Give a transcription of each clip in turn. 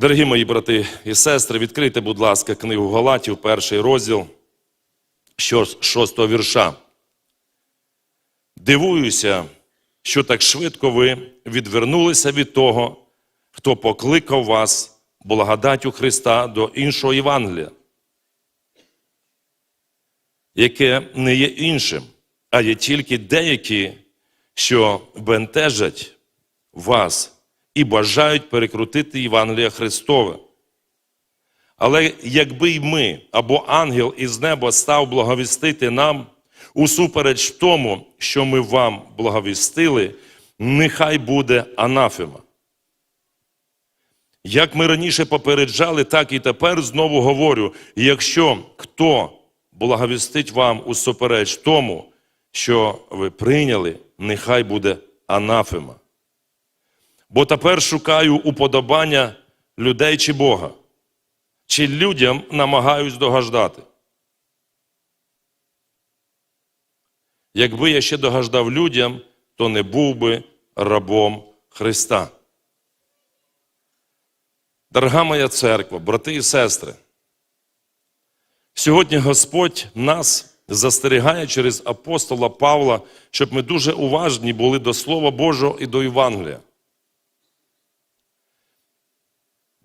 Дорогі мої брати і сестри, відкрийте, будь ласка, книгу Галатів, перший розділ шостого вірша. Дивуюся, що так швидко ви відвернулися від того, хто покликав вас благодаттю Христа до іншого Євангелія, яке не є іншим, а є тільки деякі, що бентежать вас і бажають перекрутити Євангелія Христове. Але якби й ми або ангел із неба став благовістити нам усупереч тому, що ми вам благовістили, нехай буде анафема. Як ми раніше попереджали, так і тепер знову говорю: якщо хто благовістить вам усупереч тому, що ви прийняли, нехай буде анафема. Бо тепер шукаю уподобання людей чи Бога, чи людям намагаюсь догаждати. Якби я ще догаждав людям, то не був би рабом Христа. Дорога моя церква, брати і сестри, сьогодні Господь нас застерігає через апостола Павла, щоб ми дуже уважні були до Слова Божого і до Євангелія.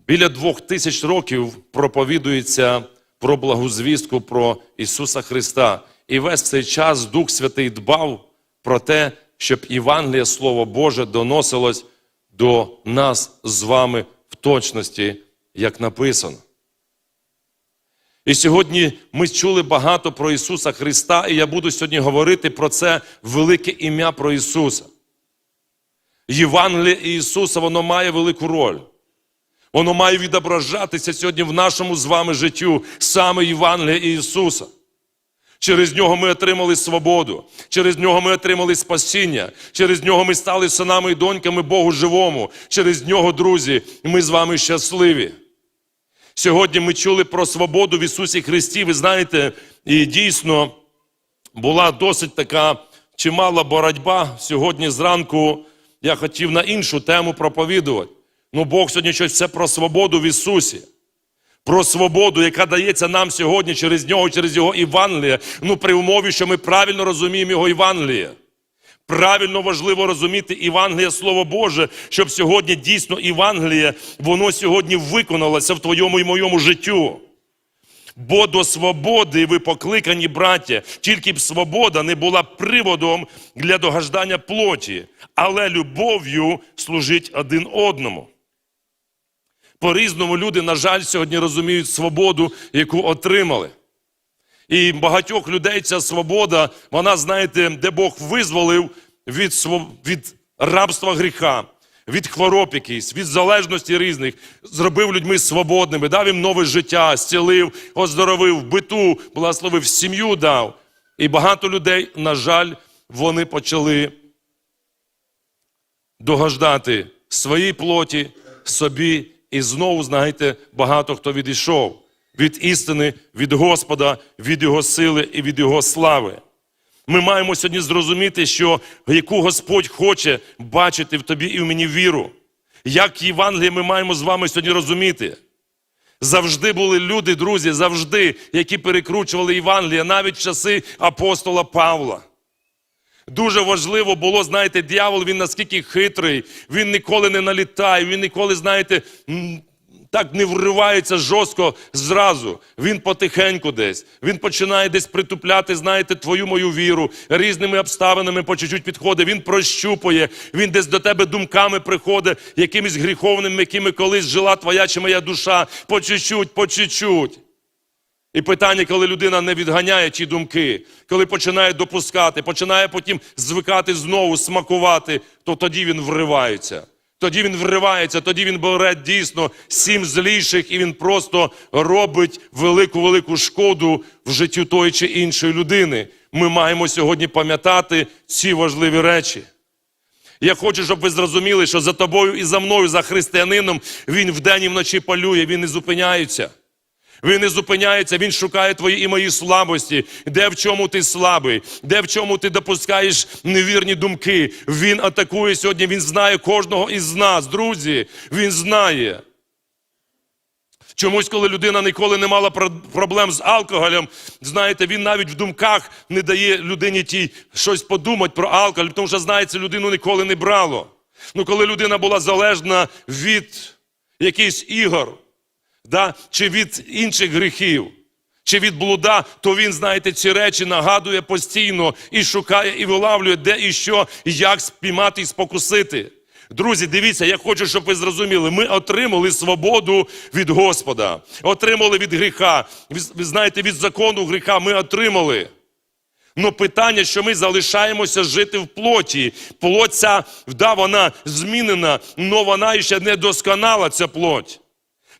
Біля двох тисяч років проповідується про благозвістку про Ісуса Христа. І весь цей час Дух Святий дбав про те, щоб Євангеліє Слово Боже доносилось до нас з вами в точності, як написано. І сьогодні ми чули багато про Ісуса Христа, і я буду сьогодні говорити про це велике ім'я про Ісуса. Євангеліє Ісуса, воно має велику роль. Воно має відображатися сьогодні в нашому з вами життю саме Євангелія Ісуса. Через нього ми отримали свободу, через нього ми отримали спасіння, через нього ми стали синами і доньками Богу живому. Через нього, друзі, ми з вами щасливі. Сьогодні ми чули про свободу в Ісусі Христі. Ви знаєте, і дійсно була досить така чимала боротьба. Сьогодні зранку я хотів на іншу тему проповідувати. Ну, Бог сьогодні щось все про свободу в Ісусі. Про свободу, яка дається нам сьогодні через нього, через Його Євангелія, ну при умові, що ми правильно розуміємо Його Євангеліє. Правильно важливо розуміти Євангеліє Слово Боже, щоб сьогодні дійсно Євангеліє, воно сьогодні виконалося в твоєму і моєму життю. Бо до свободи ви покликані, браття, тільки б свобода не була приводом для догаждання плоті, але любов'ю служить один одному. По-різному люди, на жаль, сьогодні розуміють свободу, яку отримали. І багатьох людей ця свобода, вона, знаєте, де Бог визволив від, від рабства гріха, від хвороб якихось, від залежності різних, зробив людьми свободними, дав їм нове життя, зцілив, оздоровив, биту, благословив, сім'ю дав. І багато людей, на жаль, вони почали догождати своїй плоті, собі, і знову, знаєте, багато хто відійшов від істини, від Господа, від Його сили і від Його слави. Ми маємо сьогодні зрозуміти, що яку Господь хоче бачити в тобі і в мені віру. Як Євангеліє ми маємо з вами сьогодні розуміти. Завжди були люди, друзі, завжди, які перекручували Євангеліє, навіть в часи апостола Павла. Дуже важливо було, знаєте, дьявол, він наскільки хитрий, він ніколи не налітає, він ніколи, знаєте, так не вривається жорстко зразу. Він потихеньку десь. Він починає десь притупляти, знаєте, твою мою віру, різними обставинами по чуть-чуть підходить. Він прощупує, він десь до тебе думками приходить, якимись гріховними, якими колись жила твоя чи моя душа, по чуть-чуть, по чуть-чуть. І питання, коли людина не відганяє ті думки, коли починає допускати, починає потім звикати знову, смакувати, то тоді він вривається. Тоді він вривається, тоді він бере дійсно сім зліших, і він просто робить велику-велику шкоду в життю тої чи іншої людини. Ми маємо сьогодні пам'ятати ці важливі речі. Я хочу, щоб ви зрозуміли, що за тобою і за мною, за християнином, він вдень і вночі полює, він не зупиняється. Він не зупиняється, він шукає твої і мої слабості, де в чому ти слабий, де в чому ти допускаєш невірні думки. Він атакує сьогодні, він знає кожного із нас, друзі. Він знає. Чомусь, коли людина ніколи не мала проблем з алкоголем, знаєте, він навіть в думках не дає людині тій щось подумати про алкоголь, тому що знає, цю людину ніколи не брало. Ну, коли людина була залежна від якихось ігор, да, чи від інших гріхів, чи від блуда, то він, знаєте, ці речі нагадує постійно і шукає, і вилавлює, де і що, і як спіймати і спокусити. Друзі, дивіться, я хочу, щоб ви зрозуміли, ми отримали свободу від Господа, отримали від гріха. Ви знаєте, від закону гріха ми отримали. Ну питання, що ми залишаємося жити в плоті. Плоть ця, да, вона змінена, але вона ще не досконала, ця плоть.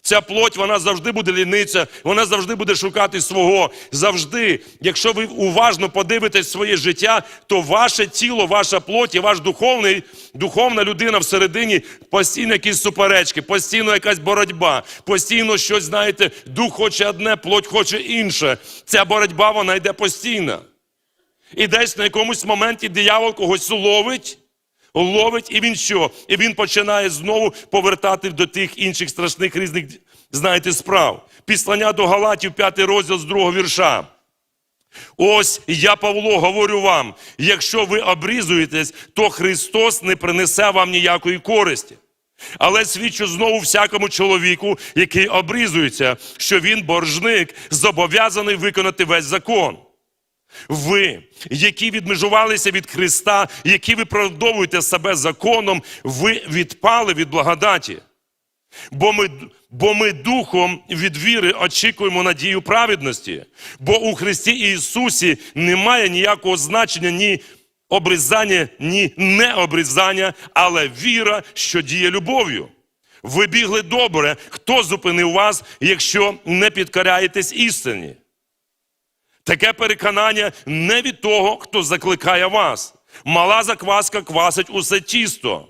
Ця плоть, вона завжди буде лінитися, вона завжди буде шукати свого. Завжди, якщо ви уважно подивитесь своє життя, то ваше тіло, ваша плоть і ваш духовний, духовна людина всередині постійно якісь суперечки, постійно якась боротьба, постійно щось, знаєте, дух хоче одне, плоть хоче інше. Ця боротьба, вона йде постійно. І десь на якомусь моменті диявол когось ловить, ловить, і він що? І він починає знову повертати до тих інших страшних різних, знаєте, справ. Післання до Галатів, п'ятий розділ з другого вірша. Ось я, Павло, говорю вам: якщо ви обрізуєтесь, то Христос не принесе вам ніякої користі. Але свідчу знову всякому чоловіку, який обрізується, що він боржник, зобов'язаний виконати весь закон. Ви, які відмежувалися від Христа, які виправдовуєте себе законом, ви відпали від благодаті. Бо ми, бо ми духом від віри очікуємо надію праведності. Бо у Христі Ісусі немає ніякого значення ні обрізання, ні необрізання, але віра, що діє любов'ю. Ви бігли добре, хто зупинив вас, якщо не підкоряєтесь істині? Таке переконання не від того, хто закликає вас. Мала закваска квасить усе тісто.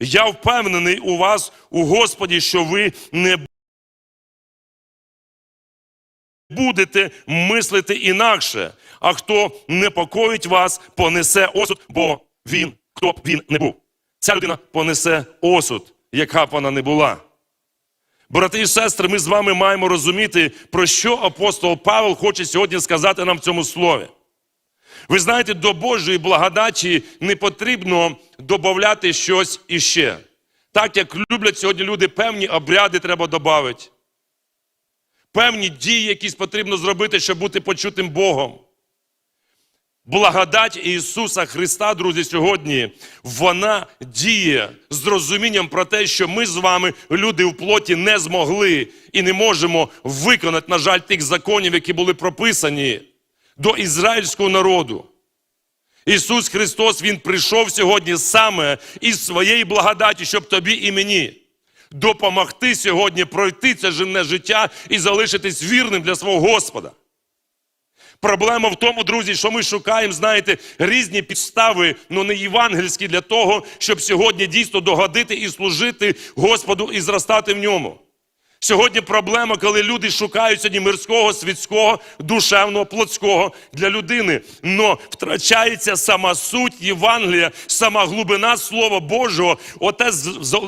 Я впевнений у вас, у Господі, що ви не будете мислити інакше, а хто непокоїть вас, понесе осуд, бо він, хто б він не був. Ця людина понесе осуд, яка б вона не була. Брати і сестри, ми з вами маємо розуміти, про що апостол Павел хоче сьогодні сказати нам в цьому слові. Ви знаєте, до Божої благодаті не потрібно додати щось іще. Так як люблять сьогодні люди, певні обряди треба додати. Певні дії, якісь потрібно зробити, щоб бути почутим Богом. Благодать Ісуса Христа, друзі, сьогодні вона діє з розумінням про те, що ми з вами, люди в плоті, не змогли і не можемо виконати, на жаль, тих законів, які були прописані до ізраїльського народу. Ісус Христос, Він прийшов сьогодні саме із своєї благодаті, щоб тобі і мені допомогти сьогодні пройти це земне життя і залишитись вірним для свого Господа. Проблема в тому, друзі, що ми шукаємо, знаєте, різні підстави, але не євангельські, для того, щоб сьогодні дійсно догодити і служити Господу і зростати в ньому. Сьогодні проблема, коли люди шукають сьогодні мирського, світського, душевного, плотського для людини. Но втрачається сама суть Євангелія, сама глибина Слова Божого, оте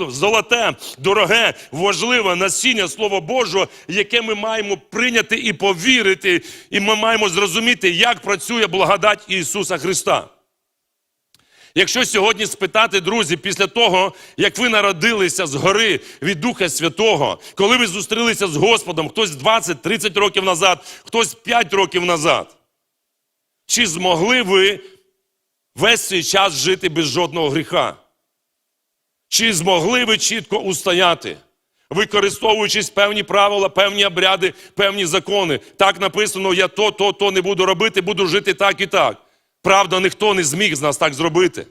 золоте, дороге, важливе насіння Слова Божого, яке ми маємо прийняти і повірити, і ми маємо зрозуміти, як працює благодать Ісуса Христа. Якщо сьогодні спитати, друзі, після того, як ви народилися згори від Духа Святого, коли ви зустрілися з Господом, хтось 20-30 років назад, хтось 5 років назад, чи змогли ви весь цей час жити без жодного гріха? Чи змогли ви чітко устояти, використовуючись певні правила, певні обряди, певні закони? Так написано: я то, то, то не буду робити, буду жити так і так. Правда, ніхто не зміг з нас так зробити.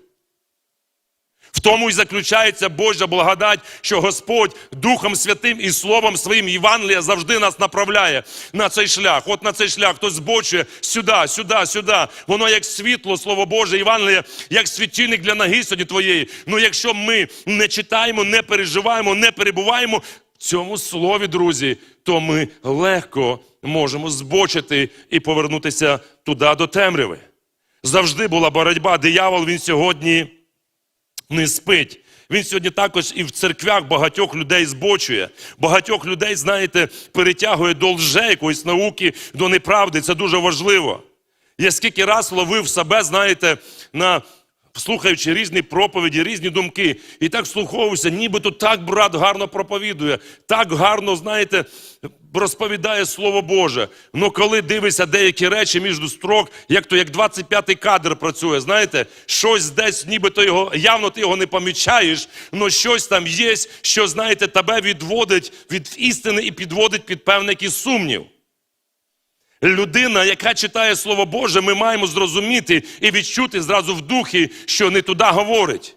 В тому і заключається Божа благодать, що Господь Духом Святим і Словом Своїм Євангелія завжди нас направляє на цей шлях. От на цей шлях хтось збочує сюди, сюди, сюди. Воно як світло, Слово Боже, Євангелія, як світильник для ноги сьогодні твоєї. Ну якщо ми не читаємо, не переживаємо, не перебуваємо в цьому слові, друзі, то ми легко можемо збочити і повернутися туди до темряви. Завжди була боротьба. Диявол він сьогодні не спить. Він сьогодні також і в церквях багатьох людей збочує. Багатьох людей, знаєте, перетягує до лже якоїсь науки, до неправди. Це дуже важливо. Я скільки раз ловив себе, знаєте, на слухаючи різні проповіді, різні думки, і так слуховувався, нібито так брат гарно проповідує, так гарно, знаєте, розповідає Слово Боже. Ну коли дивишся деякі речі між строк, як то як 25-й кадр працює, знаєте, щось десь, нібито його, явно ти його не помічаєш, але щось там є, що, знаєте, тебе відводить від істини і підводить під певний якийсь сумнів. Людина, яка читає Слово Боже, ми маємо зрозуміти і відчути зразу в духі, що не туди говорить,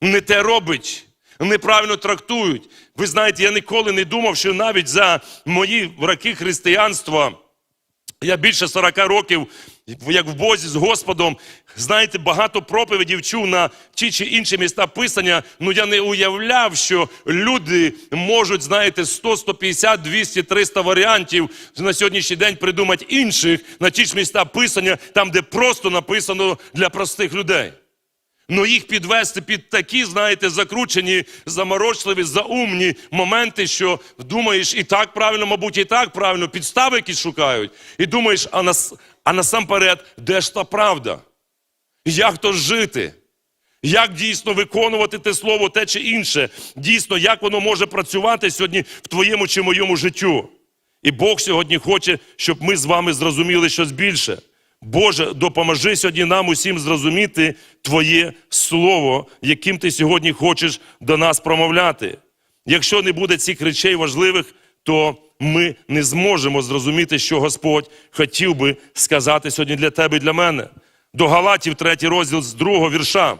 не те робить, неправильно трактують. Ви знаєте, я ніколи не думав, що навіть за мої роки християнства, я більше 40 років, як в Бозі з Господом, знаєте, багато проповідів чув на ті чи інші міста Писання, ну я не уявляв, що люди можуть, знаєте, 100, 150, 200, 300 варіантів на сьогоднішній день придумати інших на ті ж міста Писання, там, де просто написано для простих людей. Ну їх підвести під такі, знаєте, закручені, заморочливі, заумні моменти, що думаєш, і так правильно, мабуть, і так правильно, підстави якісь шукають. І думаєш, а, нас, а насамперед, де ж та правда? Як то жити? Як дійсно виконувати те слово, те чи інше? Дійсно, як воно може працювати сьогодні в твоєму чи моєму життю? І Бог сьогодні хоче, щоб ми з вами зрозуміли щось більше. Боже, допоможи сьогодні нам усім зрозуміти Твоє Слово, яким ти сьогодні хочеш до нас промовляти. Якщо не буде цих речей важливих, то ми не зможемо зрозуміти, що Господь хотів би сказати сьогодні для тебе і для мене. До Галатів, третій розділ з другого вірша.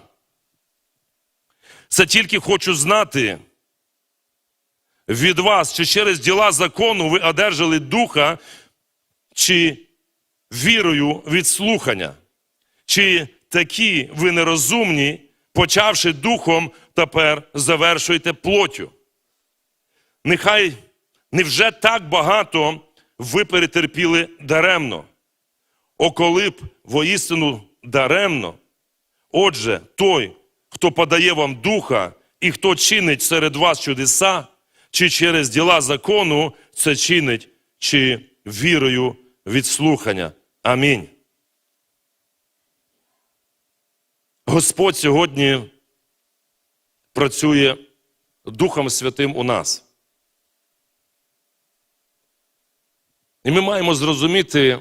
Це тільки хочу знати від вас, чи через діла закону ви одержали духа, чи вірою від слухання. Чи такі ви нерозумні, почавши духом, тепер завершуєте плоттю? Нехай невже так багато ви перетерпіли даремно? О, коли б воістину даремно, отже, той, хто подає вам духа і хто чинить серед вас чудеса, чи через діла закону це чинить, чи вірою від слухання. Амінь. Господь сьогодні працює Духом Святим у нас. І ми маємо зрозуміти,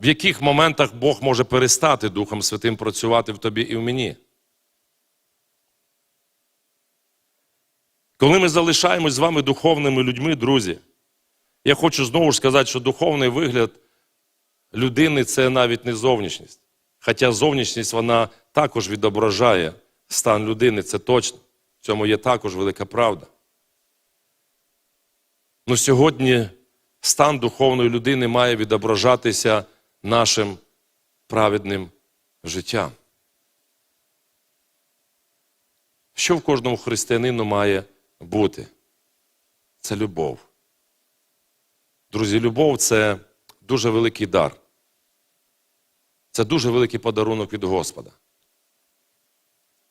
в яких моментах Бог може перестати Духом Святим працювати в тобі і в мені. Коли ми залишаємось з вами духовними людьми, друзі, я хочу знову ж сказати, що духовний вигляд людини це навіть не зовнішність. Хоча зовнішність вона також відображає стан людини, це точно. В цьому є також велика правда. Ну сьогодні стан духовної людини має відображатися нашим праведним життям. Що в кожному християнину має бути? Це любов. Друзі, любов це дуже великий дар. Це дуже великий подарунок від Господа.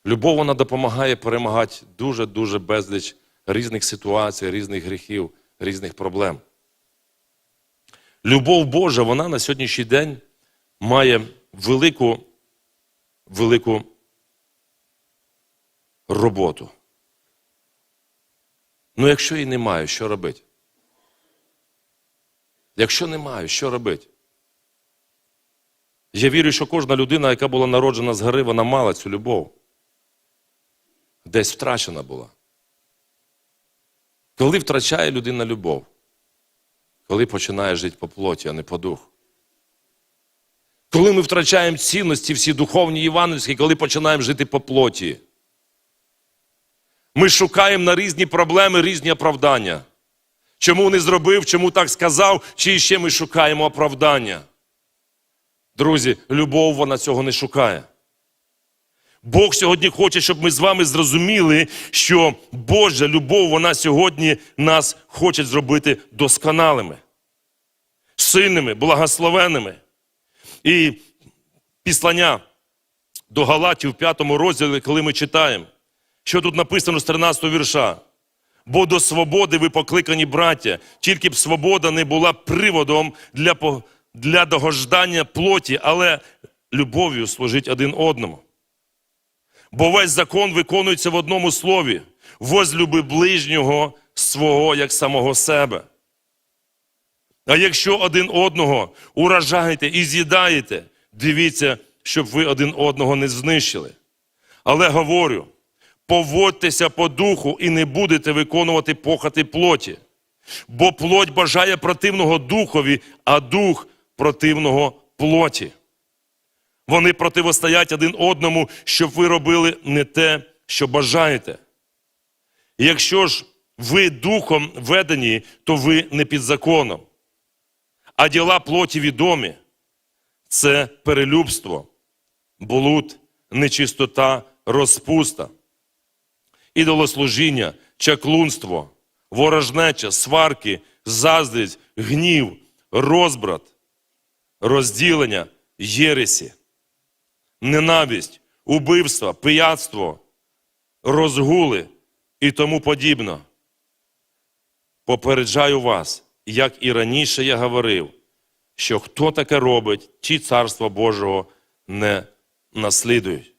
Любов вона допомагає перемагати дуже-дуже безліч різних ситуацій, різних гріхів, різних проблем. Любов Божа, вона на сьогоднішній день має велику, велику роботу. Ну, якщо її немає, що робити? Якщо немає, що робити? Я вірю, що кожна людина, яка була народжена згори, вона мала цю любов. Десь втрачена була. Коли втрачає людина любов? Коли починає жити по плоті, а не по духу. Коли ми втрачаємо цінності всі духовні євангельські, коли починаємо жити по плоті. Ми шукаємо на різні проблеми різні оправдання. Чому не зробив, чому так сказав, чи ще ми шукаємо оправдання. Друзі, любов вона цього не шукає. Бог сьогодні хоче, щоб ми з вами зрозуміли, що Божа любов, вона сьогодні нас хоче зробити досконалими, сильними, благословенними. І післання до Галатів в п'ятому розділі, коли ми читаємо, Що тут написано з 13 вірша? Бо до свободи ви покликані браття, тільки б свобода не була приводом для, для догождання плоті, але любов'ю служить один одному. Бо весь закон виконується в одному слові: возлюби ближнього свого як самого себе. А якщо один одного уражаєте і з'їдаєте, дивіться, щоб ви один одного не знищили. Але говорю, поводьтеся по духу і не будете виконувати похоти плоті. Бо плоть бажає противного духові, а дух противного плоті. Вони противостоять один одному, щоб ви робили не те, що бажаєте. Якщо ж ви духом ведені, то ви не під законом. А діла плоті відомі це перелюбство, блуд, нечистота, розпуста, ідолослужіння, чаклунство, ворожнеча, сварки, заздрість, гнів, розбрат, розділення, єресі, ненависть, убивства, пияцтво, розгули і тому подібно. Попереджаю вас, як і раніше я говорив, що хто таке робить, ті царства Божого не наслідують.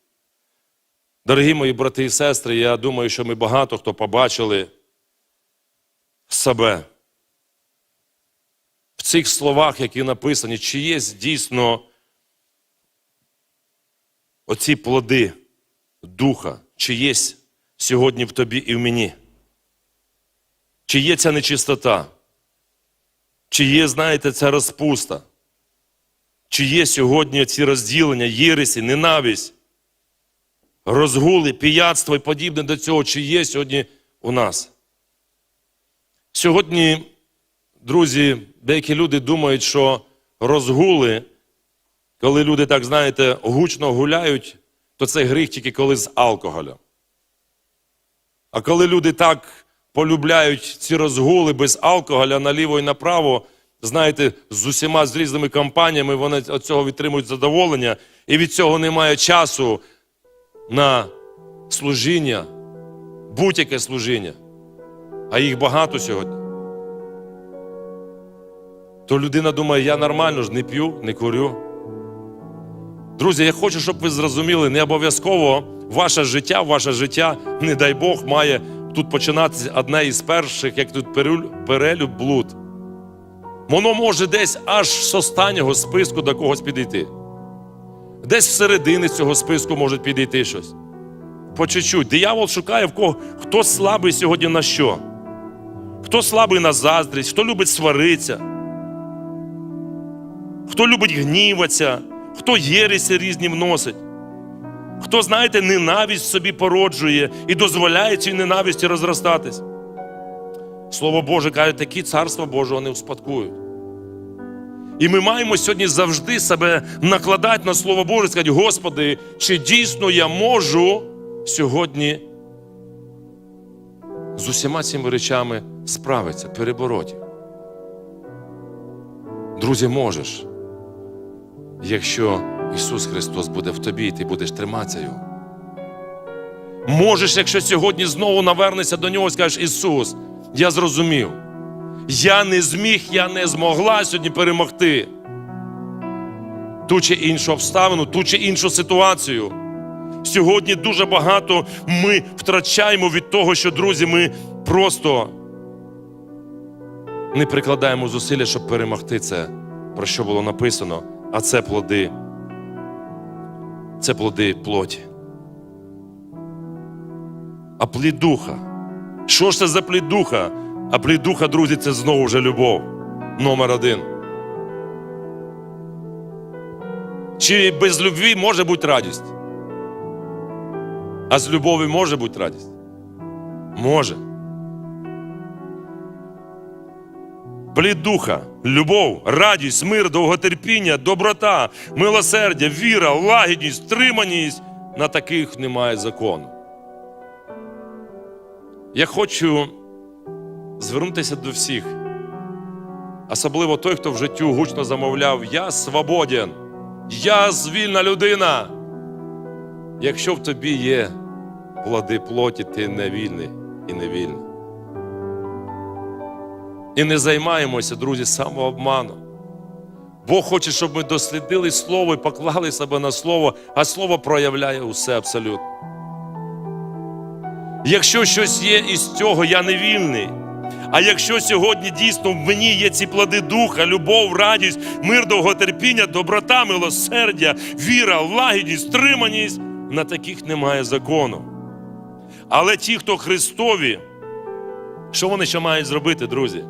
Дорогі мої брати і сестри, я думаю, що ми багато хто побачили себе в цих словах, які написані, чи є дійсно оці плоди духа, чи є сьогодні в тобі і в мені? Чи є ця нечистота? Чи є, знаєте, ця розпуста? Чи є сьогодні ці розділення, єресі, ненависть, розгули, піяцтво і подібне до цього, чи є сьогодні у нас? Сьогодні, друзі, деякі люди думають, що розгули, коли люди, так знаєте, гучно гуляють, то це гріх тільки коли з алкоголем. А коли люди так полюбляють ці розгули без алкоголя наліво і направо, знаєте, з усіма з різними компаніями, вони від цього відтримують задоволення, і від цього немає часу на служіння, будь-яке служіння. А їх багато сьогодні. То людина думає, я нормально ж не п'ю, не курю. Друзі, я хочу, щоб ви зрозуміли, не обов'язково ваше життя, ваше життя, не дай Бог, має тут починатися одне із перших, як тут перелюб блуд. Воно може десь аж з останнього списку до когось підійти. Десь всередині цього списку може підійти щось. По чуть-чуть. Диявол шукає в кого, хто слабий сьогодні на що. Хто слабий на заздрість, хто любить сваритися, хто любить гніватися, хто єресі різні вносить. Хто, знаєте, ненависть собі породжує і дозволяє цій ненависті розростатись. Слово Боже каже, такі царства Божого не успадкують. І ми маємо сьогодні завжди себе накладати на Слово Боже сказати, Господи, чи дійсно я можу сьогодні з усіма цими речами справитися, перебороти. Друзі, можеш, якщо Ісус Христос буде в тобі, і ти будеш триматися Його. Можеш, якщо сьогодні знову навернешся до нього і скажеш, Ісус, я зрозумів. Я не зміг, я не змогла сьогодні перемогти ту чи іншу обставину, ту чи іншу ситуацію. Сьогодні дуже багато ми втрачаємо від того, що, друзі, ми просто не прикладаємо зусилля, щоб перемогти це, про що було написано, а це плоди. Це плоди плоті. А плід духа. Що ж це за плід духа? А плід духа, друзі, це знову вже любов. Номер один. Чи без любві може бути радість? А з любові може бути радість? Може. Плід духа, любов, радість, мир, довготерпіння, доброта, милосердя, віра, лагідність, стриманість. На таких немає закону. Я хочу звернутися до всіх, особливо той, хто в життю гучно замовляв: Я свободен, я звільна людина. Якщо в тобі є плоди плоті, ти не вільний і не вільний. І не займаємося, друзі, самообманом. Бог хоче, щоб ми дослідили Слово і поклали себе на Слово, а Слово проявляє усе абсолютно. Якщо щось є із цього, я не вільний. А якщо сьогодні дійсно в мені є ці плоди духа, любов, радість, мир, довготерпіння, доброта, милосердя, віра, лагідність, стриманість, на таких немає закону. Але ті, хто Христові, що вони ще мають зробити, друзі?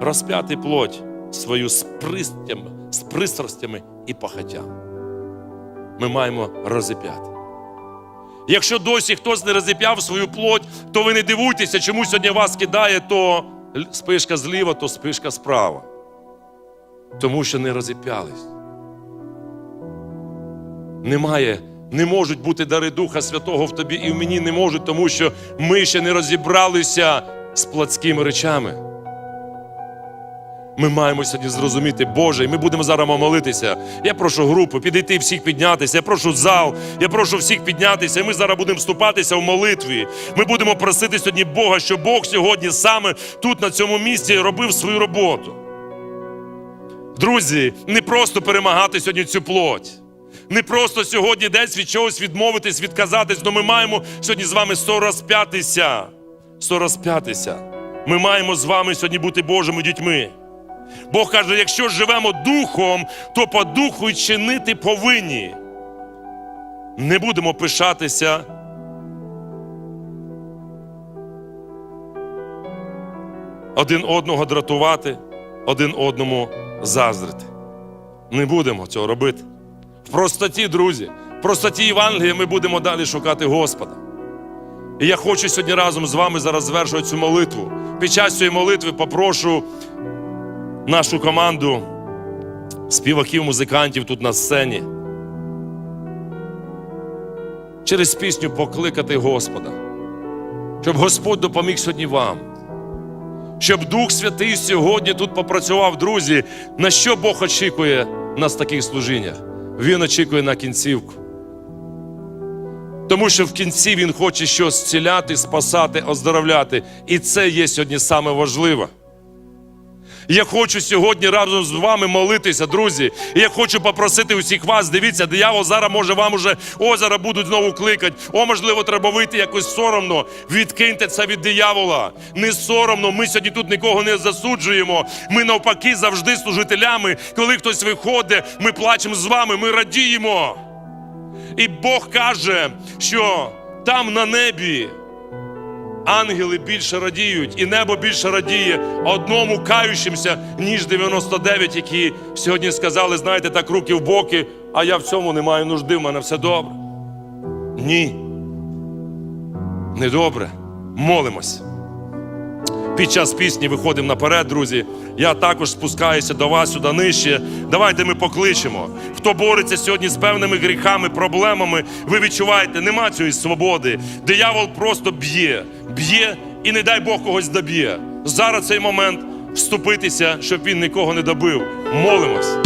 Розп'яти плоть свою з пристями, з пристрастями і похотям. Ми маємо розіп'яти. Якщо досі хтось не розіп'яв свою плоть, то ви не дивуйтеся, чому сьогодні вас кидає то спишка зліва, то спишка справа. Тому що не розіп'ялись. Немає, не можуть бути дари Духа Святого в тобі і в мені не можуть, тому що ми ще не розібралися з плотськими речами. Ми маємо сьогодні зрозуміти, Боже, і ми будемо зараз молитися. Я прошу групу підійти всіх піднятися. Я прошу зал, я прошу всіх піднятися. І ми зараз будемо вступатися в молитві. Ми будемо просити сьогодні Бога, щоб Бог сьогодні саме тут, на цьому місці, робив свою роботу. Друзі, не просто перемагати сьогодні цю плоть. Не просто сьогодні десь від чогось відмовитись, відказатись, але ми маємо сьогодні з вами сорозп'ятися. Сорозп'ятися. Ми маємо з вами сьогодні бути Божими дітьми. Бог каже, якщо живемо духом, то по духу й чинити повинні. Не будемо пишатися. Один одного дратувати, один одному заздрити. Не будемо цього робити. В простоті, друзі, в простоті Євангелія ми будемо далі шукати Господа. І я хочу сьогодні разом з вами зараз звершувати цю молитву. Під час цієї молитви попрошу нашу команду співаків, музикантів тут на сцені. Через пісню покликати Господа, щоб Господь допоміг сьогодні вам. Щоб Дух Святий сьогодні тут попрацював, друзі, на що Бог очікує нас в таких служіннях? Він очікує на кінцівку. Тому що в кінці Він хоче щось зціляти, спасати, оздоровляти. І це є сьогодні саме важливе. Я хочу сьогодні разом з вами молитися, друзі. І я хочу попросити усіх вас. Дивіться, диявол зараз може вам уже о, зараз будуть знову кликати. О, можливо, треба вийти якось соромно. Відкиньте це від диявола. Не соромно. Ми сьогодні тут нікого не засуджуємо. Ми навпаки завжди служителями. Коли хтось виходить, ми плачемо з вами, ми радіємо. І Бог каже, що там на небі. Ангели більше радіють, і небо більше радіє одному каючимся, ніж 99, які сьогодні сказали, знаєте, так руки в боки, а я в цьому не маю нужди, в мене все добре. Ні. Недобре. Молимось. Під час пісні виходимо наперед, друзі. Я також спускаюся до вас сюди нижче. Давайте ми покличемо. Хто бореться сьогодні з певними гріхами, проблемами, ви відчуваєте, нема цієї свободи. Диявол просто б'є, б'є і не дай Бог когось доб'є. Зараз цей момент вступитися, щоб він нікого не добив. Молимось.